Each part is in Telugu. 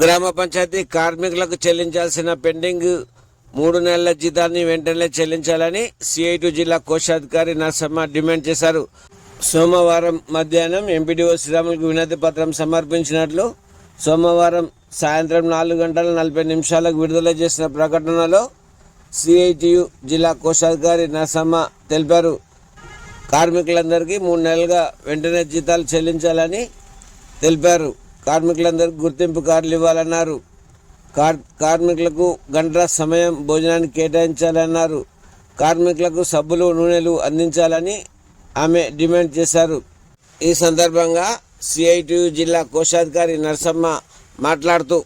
గ్రామ పంచాయతీ కార్మికులకు చెల్లించాల్సిన పెండింగ్ మూడు నెలల జీతాన్ని వెంటనే చెల్లించాలని సిఐటి జిల్లా కోశాధికారి నరసమ్మ డిమాండ్ చేశారు. సోమవారం మధ్యాహ్నం ఎంపీడీఓ శ్రీరాములకు వినతి పత్రం సమర్పించినట్లు సోమవారం సాయంత్రం నాలుగు గంటల నలభై నిమిషాలకు విడుదల చేసిన ప్రకటనలో సిఐటియు జిల్లా కోశాధికారి నరసమ్మ తెలిపారు. కార్మికులందరికీ మూడు నెలలుగా వెంటనే జీతాలు చెల్లించాలని తెలిపారు. కార్మికులందరికీ గుర్తింపు కార్డులు ఇవ్వాలన్నారు. కార్ కార్మికులకు గంటల సమయం భోజనానికి కేటాయించాలన్నారు. కార్మికులకు సబ్బులు నూనెలు అందించాలని ఆమె డిమాండ్ చేశారు. ఈ సందర్భంగా సిఐటియు జిల్లా కోశాధికారి నరసమ్మ మాట్లాడుతూ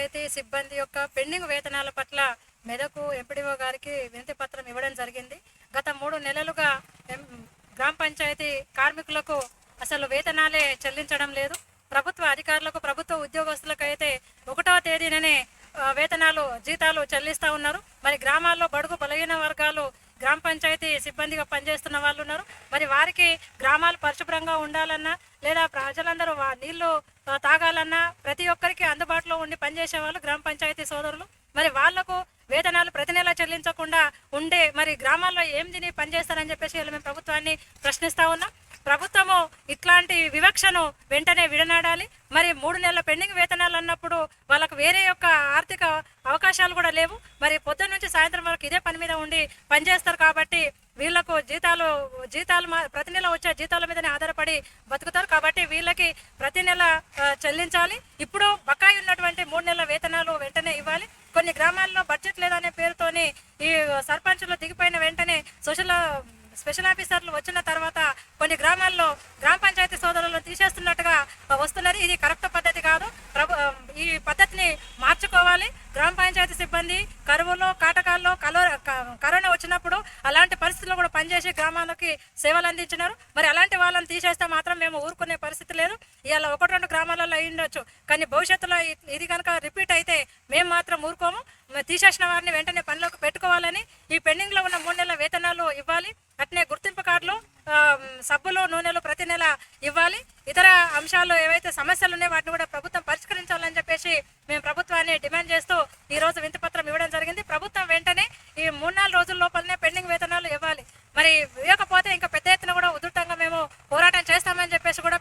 అయితే సిబ్బంది యొక్క పెండింగ్ వేతనాల పట్ల మెదకు ఎంపీడీఓ గారికి వినతి పత్రం ఇవ్వడం జరిగింది. గత మూడు నెలలుగా గ్రామ పంచాయతీ కార్మికులకు అసలు వేతనాలే చెల్లించడం లేదు. ప్రభుత్వ అధికారులకు ప్రభుత్వ ఉద్యోగస్తులకు అయితే ఒకటవ తేదీననే వేతనాలు జీతాలు చెల్లిస్తూ ఉన్నారు. మరి గ్రామాల్లో బడుగు బలహీన వర్గాలు గ్రామ పంచాయతీ సిబ్బందిగా పనిచేస్తున్న వాళ్ళు ఉన్నారు. మరి వారికి గ్రామాలు పరిశుభ్రంగా ఉండాలన్నా లేదా ప్రజలందరూ వా- నీళ్ళు తాగాలన్నా ప్రతి ఒక్కరికి అందుబాటులో ఉండి పనిచేసే వాళ్ళు గ్రామ పంచాయతీ సోదరులు. మరి వాళ్ళకు వేతనాలు ప్రతి నెల చెల్లించకుండా ఉండే మరి గ్రామాల్లో ఏం తిని పనిచేస్తారని చెప్పేసి వీళ్ళు మేము ప్రభుత్వాన్ని ప్రశ్నిస్తా ఉన్నాం. ప్రభుత్వము ఇట్లాంటి వివక్షను వెంటనే విడనాడాలి. మరి మూడు నెలల పెండింగ్ వేతనాలు అన్నప్పుడు వాళ్ళకు వేరే యొక్క ఆర్థిక అవకాశాలు కూడా లేవు. మరి పొద్దున్న నుంచి సాయంత్రం వరకు ఇదే పని మీద ఉండి పనిచేస్తారు కాబట్టి వీళ్ళకు జీతాలు జీతాలు మా- ప్రతి నెల వచ్చే జీతాల మీదనే ఆధారపడి బతుకుతారు కాబట్టి వీళ్ళకి ప్రతి నెల చెల్లించాలి. ఇప్పుడు బకాయి ఉన్నటువంటి మూడు నెలల వేతనాలు వెంటనే ఇవ్వాలి. కొన్ని గ్రామాల్లో బడ్జెట్ లేదనే పేరుతోని ఈ సర్పంచులు దిగిపోయిన వెంటనే సోషల్ స్పెషల్ ఆఫీసర్లు వచ్చిన తర్వాత కొన్ని గ్రామాల్లో గ్రామ పంచాయతీ సోదరులను తీసేస్తున్నట్టుగా వస్తున్నది ఇది కరెక్ట్ పద్ధతి కాదు. ప్రభు ఈ పద్ధతిని మార్చుకోవాలి. గ్రామ పంచాయతీ సిబ్బంది కరువులో కాటకాల్లో కలో క- కరోనా వచ్చినప్పుడు అలాంటి పరిస్థితుల్లో కూడా పనిచేసి గ్రామాలకి సేవలు అందించినారు. మరి అలాంటి వాళ్ళని తీసేస్తే మాత్రం మేము ఊరుకునే పరిస్థితి లేదు. ఇవాళ ఒకటి రెండు గ్రామాలలో అయ్యుండొచ్చు కానీ భవిష్యత్తులో ఇది కనుక రిపీట్ అయితే మేము మాత్రం ఊరుకోము. తీసేసిన వారిని వెంటనే పనిలోకి పెట్టుకోవాలని ఈ పెండింగ్లో ఉన్న మూడు నెలల వేతనాలు ఇవ్వాలి. సబ్బులు నూనెలు ప్రతి నెల ఇవ్వాలి. ఇతర అంశాల్లో ఏవైతే సమస్యలు ఉన్నాయో వాటిని కూడా ప్రభుత్వం పరిష్కరించాలని చెప్పేసి మేము ప్రభుత్వాన్ని డిమాండ్ చేస్తూ ఈ రోజు వింతపత్రం ఇవ్వడం జరిగింది. ప్రభుత్వం వెంటనే ఈ మూడు నాలుగు రోజుల లోపలనే పెండింగ్ వేతనాలు ఇవ్వాలి. మరి ఇవ్వకపోతే ఇంకా పెద్ద ఎత్తున కూడా ఉధృతంగా మేము పోరాటం చేస్తామని చెప్పేసి కూడా